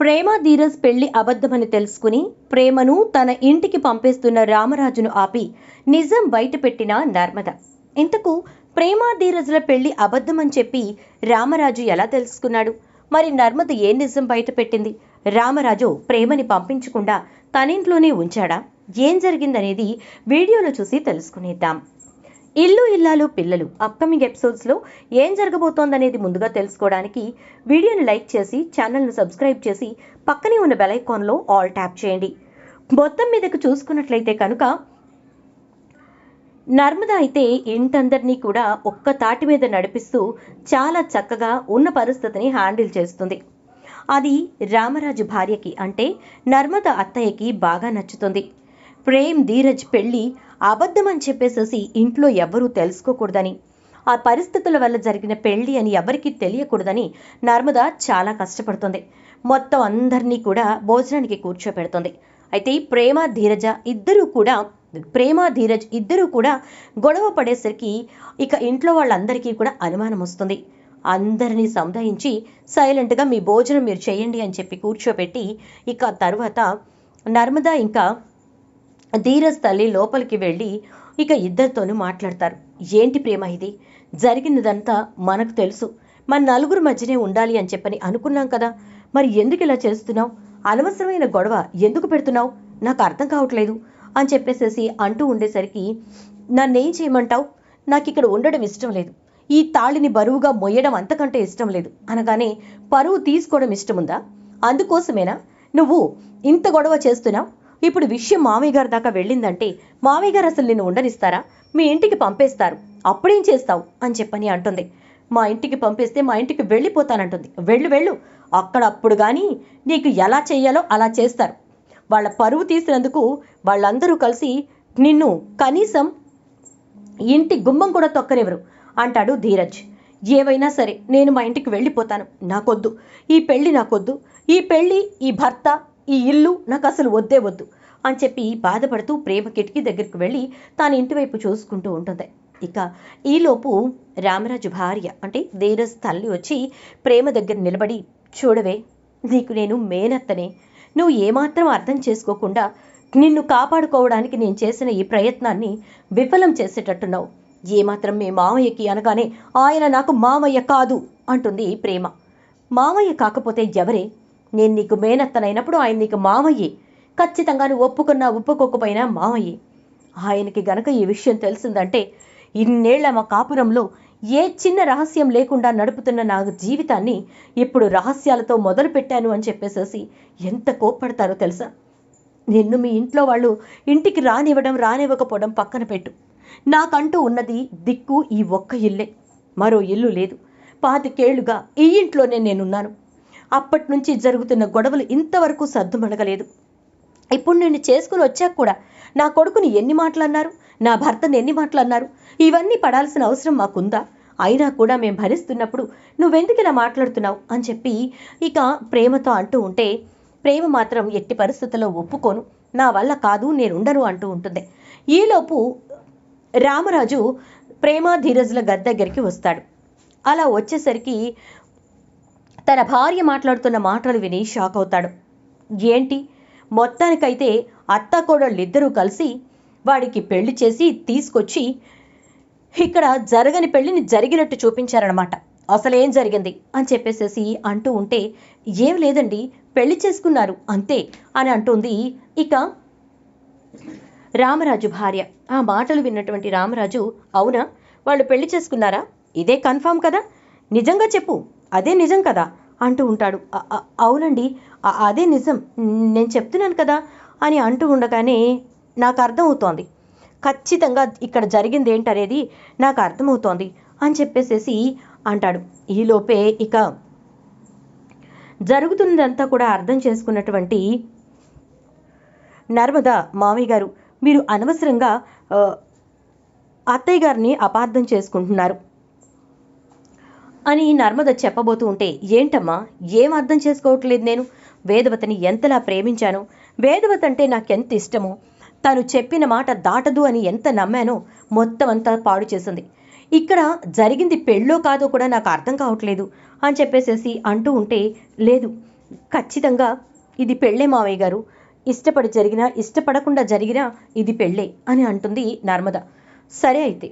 ప్రేమ ధీరజ్ పెళ్ళి అబద్ధమని తెలుసుకుని ప్రేమను తన ఇంటికి పంపేస్తున్న రామరాజును ఆపి నిజం బయటపెట్టిన నర్మద. ఇంతకు ప్రేమ ధీరజ్ల పెళ్ళి అబద్ధమని చెప్పి రామరాజు ఎలా తెలుసుకున్నాడు? మరి నర్మద ఏ నిజం బయటపెట్టింది? రామరాజు ప్రేమని పంపించకుండా తనింట్లోనే ఉంచాడా? ఏం జరిగిందనేది వీడియోలో చూసి తెలుసుకునేద్దాం. ఇల్లు ఇల్లాలు పిల్లలు అప్కమింగ్ ఎపిసోడ్స్లో ఏం జరగబోతోందనేది ముందుగా తెలుసుకోవడానికి వీడియోని లైక్ చేసి ఛానల్ను సబ్స్క్రైబ్ చేసి పక్కనే ఉన్న బెల్ ఐకాన్లో ఆల్ ట్యాప్ చేయండి. మొత్తం మీదకు చూసుకున్నట్లయితే కనుక నర్మద అయితే ఇంటందరినీ కూడా ఒక్క తాటి మీద నడిపిస్తూ చాలా చక్కగా ఉన్న పరిస్థితిని హ్యాండిల్ చేస్తుంది. అది రామరాజు భార్యకి అంటే నర్మద అత్తయ్యకి బాగా నచ్చుతుంది. ప్రేమ్ ధీరజ్ పెళ్ళి అబద్ధమని చెప్పేసేసి ఇంట్లో ఎవ్వరూ తెలుసుకోకూడదని ఆ పరిస్థితుల వల్ల జరిగిన పెళ్ళి అని ఎవరికీ తెలియకూడదని నర్మద చాలా కష్టపడుతుంది. మొత్తం అందరినీ కూడా భోజనానికి కూర్చోపెడుతుంది. అయితే ప్రేమ ధీరజ ఇద్దరూ కూడా ప్రేమ ధీరజ్ ఇద్దరూ కూడా గొడవ పడేసరికి ఇక ఇంట్లో వాళ్ళందరికీ కూడా అనుమానం వస్తుంది. అందరినీ సముదాయించి సైలెంట్గా మీ భోజనం మీరు చేయండి అని చెప్పి కూర్చోబెట్టి ఇక తర్వాత నర్మదా ఇంకా ధీరజ్ తల్లి లోపలికి వెళ్ళి ఇక ఇద్దరితోనూ మాట్లాడతారు. ఏంటి ప్రేమ ఇది? జరిగినదంతా మనకు తెలుసు. మన నలుగురు మధ్యనే ఉండాలి అని చెప్పని అనుకున్నాం కదా. మరి ఎందుకు ఇలా చేస్తున్నావు? అనవసరమైన గొడవ ఎందుకు పెడుతున్నావు? నాకు అర్థం కావట్లేదు అని చెప్పేసేసి అంటూ ఉండేసరికి నన్నేం చేయమంటావు? నాకు ఇక్కడ ఉండడం ఇష్టం లేదు. ఈ తాళిని బరువుగా మొయ్యడం అంతకంటే ఇష్టం లేదు. అనగానే పరువు తీసుకోవడం ఇష్టముందా? అందుకోసమేనా? నువ్వు ఇంత గొడవ చేస్తున్నావు? ఇప్పుడు విషయం మామయ్య గారి దాకా వెళ్ళిందంటే మామయ్య గారు అసలు నిన్ను ఉండనిస్తారా? మీ ఇంటికి పంపేస్తారు. అప్పుడేం చేస్తావు? అని చెప్పని అంటుంది. మా ఇంటికి పంపిస్తే మా ఇంటికి వెళ్ళిపోతానంటుంది. వెళ్ళు వెళ్ళు. అక్కడ అప్పుడు కానీ నీకు ఎలా చేయాలో అలా చేస్తారు. వాళ్ళ పరువు తీసినందుకు వాళ్ళందరూ కలిసి నిన్ను కనీసం ఇంటి గుమ్మం కూడా తొక్కనివ్వరు అంటాడు ధీరజ్. ఏవైనా సరే నేను మా ఇంటికి వెళ్ళిపోతాను. నాకొద్దు. ఈ పెళ్ళి నాకొద్దు. ఈ పెళ్ళి ఈ భర్త ఈ ఇల్లు నాకు అసలు వద్దే వద్దు అని చెప్పి బాధపడుతూ ప్రేమ కిటికీ దగ్గరికి వెళ్ళి తాను ఇంటివైపు చూసుకుంటూ ఉంటుంది. ఇక ఈలోపు రామరాజు భార్య అంటే ధీరజ్ తల్లి వచ్చి ప్రేమ దగ్గర నిలబడి చూడవే నీకు నేను మేనత్తనే. నువ్వు ఏమాత్రం అర్థం చేసుకోకుండా నిన్ను కాపాడుకోవడానికి నేను చేసిన ఈ ప్రయత్నాన్ని విఫలం చేసేటట్టున్నావు. ఏమాత్రం మీ మామయ్యకి అనగానే ఆయన నాకు మామయ్య కాదు అంటుంది ప్రేమ. మామయ్య కాకపోతే ఎవరే? నేను నీకు మేనత్తనైనప్పుడు ఆయన నీకు మామయ్యే ఖచ్చితంగా నువ్వు ఒప్పుకున్నా ఒప్పుకోకపోయినా మామయ్యే ఆయనకి గనక ఈ విషయం తెలిసిందంటే ఇన్నేళ్ళ మా కాపురంలో ఏ చిన్న రహస్యం లేకుండా నడుపుతున్న నా జీవితాన్ని ఇప్పుడు రహస్యాలతో మొదలు పెట్టాను అని చెప్పేసేసి ఎంత కోప్పడతారో తెలుసా? నిన్ను మీ ఇంట్లో వాళ్ళు ఇంటికి రానివ్వడం రానివ్వకపోవడం పక్కన పెట్టు. నాకంటూ ఉన్నది దిక్కు ఈ ఒక్క ఇల్లే. మరో ఇల్లు లేదు. పాతికేళ్ళుగా ఈ ఇంట్లోనే నేనున్నాను. అప్పటి నుంచి జరుగుతున్న గొడవలు ఇంతవరకు సర్దుమణగలేదు. ఇప్పుడు నేను చేసుకుని వచ్చాక కూడా నా కొడుకుని ఎన్ని మాటలు అన్నారు నా భర్తను ఎన్ని మాటలు అన్నారు ఇవన్నీ పడాల్సిన అవసరం మాకుందా? అయినా కూడా మేము భరిస్తున్నప్పుడు నువ్వెందుకు ఇలా మాట్లాడుతున్నావు? అని చెప్పి ఇక ప్రేమతో అంటూ ఉంటే ప్రేమ మాత్రం ఎట్టి పరిస్థితుల్లో ఒప్పుకోను. నా వల్ల కాదు నేను ఉండను అంటూ ఉంటుంది. ఈలోపు రామరాజు ప్రేమ ధీరజుల గది దగ్గరికి వస్తాడు. అలా వచ్చేసరికి తన భార్య మాట్లాడుతున్న మాటలు విని షాక్ అవుతాడు. ఏంటి? మొత్తానికైతే అత్త కోడళ్ళిద్దరూ కలిసి వాడికి పెళ్ళి చేసి తీసుకొచ్చి ఇక్కడ జరగని పెళ్ళిని జరిగినట్టు చూపించారనమాట అసలేం జరిగింది? అని చెప్పేసేసి అంటూ ఉంటే ఏం లేదండి పెళ్ళి చేసుకున్నారు అంతే అని అంటుంది ఇక రామరాజు భార్య. ఆ మాటలు విన్నటువంటి రామరాజు అవునా? వాళ్ళు పెళ్ళి చేసుకున్నారా? ఇదే కన్ఫామ్ కదా? నిజంగా చెప్పు. అదే నిజం కదా? అంటూ ఉంటాడు. అవునండి. అదే నిజం. నేను చెప్తున్నాను కదా అని అంటూ ఉండగానే నాకు అర్థమవుతోంది. ఖచ్చితంగా ఇక్కడ జరిగింది ఏంటనేది నాకు అర్థమవుతోంది అని చెప్పేసేసి అంటాడు. ఈలోపే ఇక జరుగుతున్నదంతా కూడా అర్థం చేసుకున్నటువంటి నర్మద మామయ్య గారు మీరు అనవసరంగా అత్తయ్య గారిని అపార్థం చేసుకుంటున్నారు. అని నర్మద చెప్పబోతూ ఉంటే ఏంటమ్మా ఏం అర్థం చేసుకోవట్లేదు నేను? వేదవతని ఎంతలా ప్రేమించానో? వేదవత అంటే నాకెంత ఇష్టమో? తను చెప్పిన మాట దాటదు అని ఎంత నమ్మానో మొత్తం అంతా పాడు చేసింది. ఇక్కడ జరిగింది పెళ్ళో కాదో కూడా నాకు అర్థం కావట్లేదు అని చెప్పేసేసి అంటూ ఉంటే లేదు ఖచ్చితంగా ఇది పెళ్ళే మావయ్య గారు. ఇష్టపడి జరిగినా ఇష్టపడకుండా జరిగినా ఇది పెళ్ళే అని అంటుంది నర్మద. సరే అయితే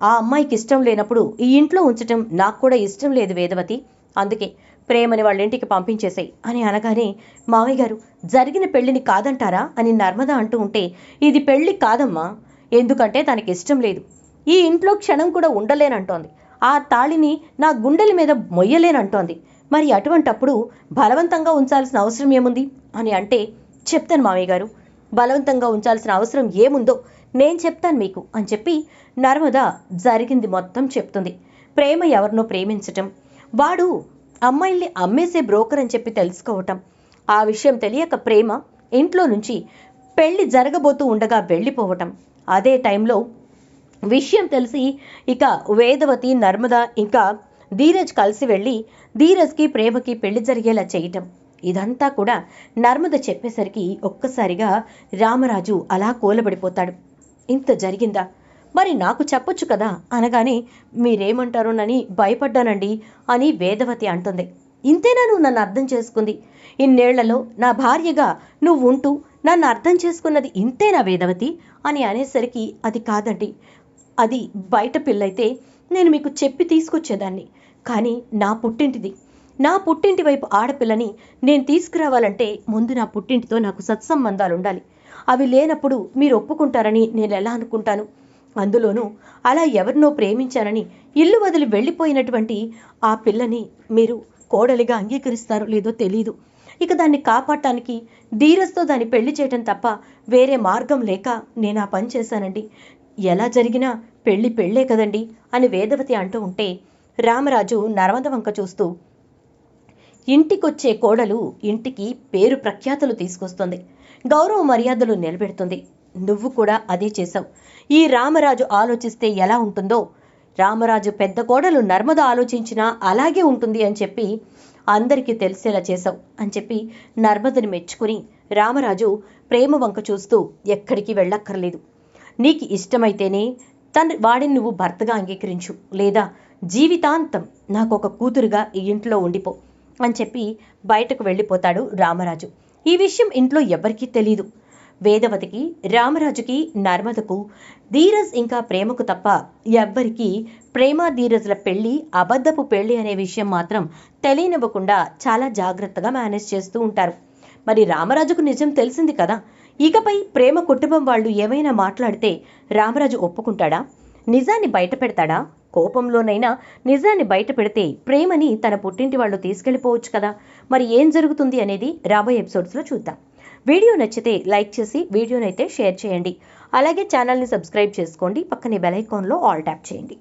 ఆ అమ్మాయికి ఇష్టం లేనప్పుడు ఈ ఇంట్లో ఉంచటం నాకు కూడా ఇష్టం లేదు వేదవతి. అందుకే ప్రేమని వాళ్ళ ఇంటికి పంపించేసాయి అని అనగానే మావయ్య గారు జరిగిన పెళ్ళిని కాదంటారా? అని నర్మద అంటూ ఉంటే ఇది పెళ్ళి కాదమ్మా ఎందుకంటే తనకి ఇష్టం లేదు. ఈ ఇంట్లో క్షణం కూడా ఉండలేనంటోంది. ఆ తాళిని నా గుండెల మీద మొయ్యలేనంటోంది. మరి అటువంటప్పుడు బలవంతంగా ఉంచాల్సిన అవసరం ఏముంది? అని అంటే చెప్తాను మావయ్య గారు బలవంతంగా ఉంచాల్సిన అవసరం ఏముందో నేను చెప్తాను మీకు అని చెప్పి నర్మద జరిగింది మొత్తం చెప్తుంది. ప్రేమ ఎవరినో ప్రేమించటం వాడు అమ్మాయిల్ని అమ్మేసే బ్రోకర్ అని చెప్పి తెలుసుకోవటం. ఆ విషయం తెలియక ప్రేమ ఇంట్లో నుంచి పెళ్ళి జరగబోతూ ఉండగా వెళ్ళిపోవటం. అదే టైంలో విషయం తెలిసి ఇక వేదవతి నర్మద ఇంకా ధీరజ్ కలిసి వెళ్ళి ధీరజ్కి ప్రేమకి పెళ్ళి జరిగేలా చేయటం. ఇదంతా కూడా నర్మద చెప్పేసరికి ఒక్కసారిగా రామరాజు అలా కూలబడిపోతాడు. ఇంత జరిగిందా? మరి నాకు చెప్పొచ్చు కదా? అనగానే మీరేమంటారోనని భయపడ్డానండి అని వేదవతి అంటుంది. ఇంతేనా నువ్వు నన్ను అర్థం చేసుకుంది? ఇన్నేళ్ళలో నా భార్యగా నువ్వు ఉంటూ నన్ను అర్థం చేసుకున్నది ఇంతేనా వేదవతి? అని అనేసరికి అది కాదండి. అది బయట పిల్లయితే నేను మీకు చెప్పి తీసుకొచ్చేదాన్ని. కానీ నా పుట్టింటిది. నా పుట్టింటి వైపు ఆడపిల్లని నేను తీసుకురావాలంటే ముందు నా పుట్టింటితో నాకు సత్సంబంధాలు ఉండాలి అవి లేనప్పుడు మీరు ఒప్పుకుంటారని నేను ఎలా అనుకుంటాను? అందులోనూ అలా ఎవరినో ప్రేమించానని ఇల్లు వదిలి వెళ్ళిపోయినటువంటి ఆ పిల్లని మీరు కోడలిగా అంగీకరిస్తారో లేదో తెలీదు. ఇక దాన్ని కాపాడటానికి ధీరస్తో దాన్ని పెళ్ళి చేయటం తప్ప వేరే మార్గం లేక నేను ఆ పని చేశానండి. ఎలా జరిగినా పెళ్ళి పెళ్ళే కదండి అని వేదవతి అంటూ ఉంటే రామరాజు నర్మద వంక చూస్తూ ఇంటికొచ్చే కోడలు ఇంటికి పేరు ప్రఖ్యాతలు తీసుకొస్తుంది. గౌరవ మర్యాదలు నిలబెడుతుంది. నువ్వు కూడా అదే చేశావు. ఈ రామరాజు ఆలోచిస్తే ఎలా ఉంటుందో? రామరాజు పెద్ద కోడలు నర్మద ఆలోచించినా అలాగే ఉంటుంది అని చెప్పి అందరికీ తెలిసేలా చేశావు అని చెప్పి నర్మదని మెచ్చుకుని రామరాజు ప్రేమ వంక చూస్తూ ఎక్కడికి వెళ్ళక్కర్లేదు. నీకు ఇష్టమైతేనే తన వాడిని నువ్వు భర్తగా అంగీకరించు లేదా జీవితాంతం నాకు ఒక కూతురుగా ఈ ఇంట్లో ఉండిపో అని చెప్పి బయటకు వెళ్ళిపోతాడు రామరాజు. ఈ విషయం ఇంట్లో ఎవ్వరికీ తెలీదు. వేదవతికి రామరాజుకి నర్మదకు ధీరజ్ ఇంకా ప్రేమకు తప్ప ఎవ్వరికీ ప్రేమ ధీరజ్ల పెళ్ళి అబద్ధపు పెళ్ళి అనే విషయం మాత్రం తెలియనివ్వకుండా చాలా జాగ్రత్తగా మేనేజ్ చేస్తూ ఉంటారు. మరి రామరాజుకు నిజం తెలిసింది కదా? ఇకపై ప్రేమ కుటుంబం వాళ్ళు ఏమైనా మాట్లాడితే రామరాజు ఒప్పుకుంటాడా? నిజాన్ని బయట పెడతాడా? కోపంలోనైనా నిజాన్ని బయట పెడితే ప్రేమని తన పుట్టింటి వాళ్ళు తీసుకెళ్ళిపోవచ్చు కదా. మరి ఏం జరుగుతుంది అనేది రాబోయే ఎపిసోడ్స్లో చూద్దాం. వీడియో నచ్చితే లైక్ చేసి వీడియోనైతే షేర్ చేయండి. అలాగే ఛానల్ని సబ్స్క్రైబ్ చేసుకోండి. పక్కనే బెల్ ఐకాన్లో ఆల్ ట్యాప్ చేయండి.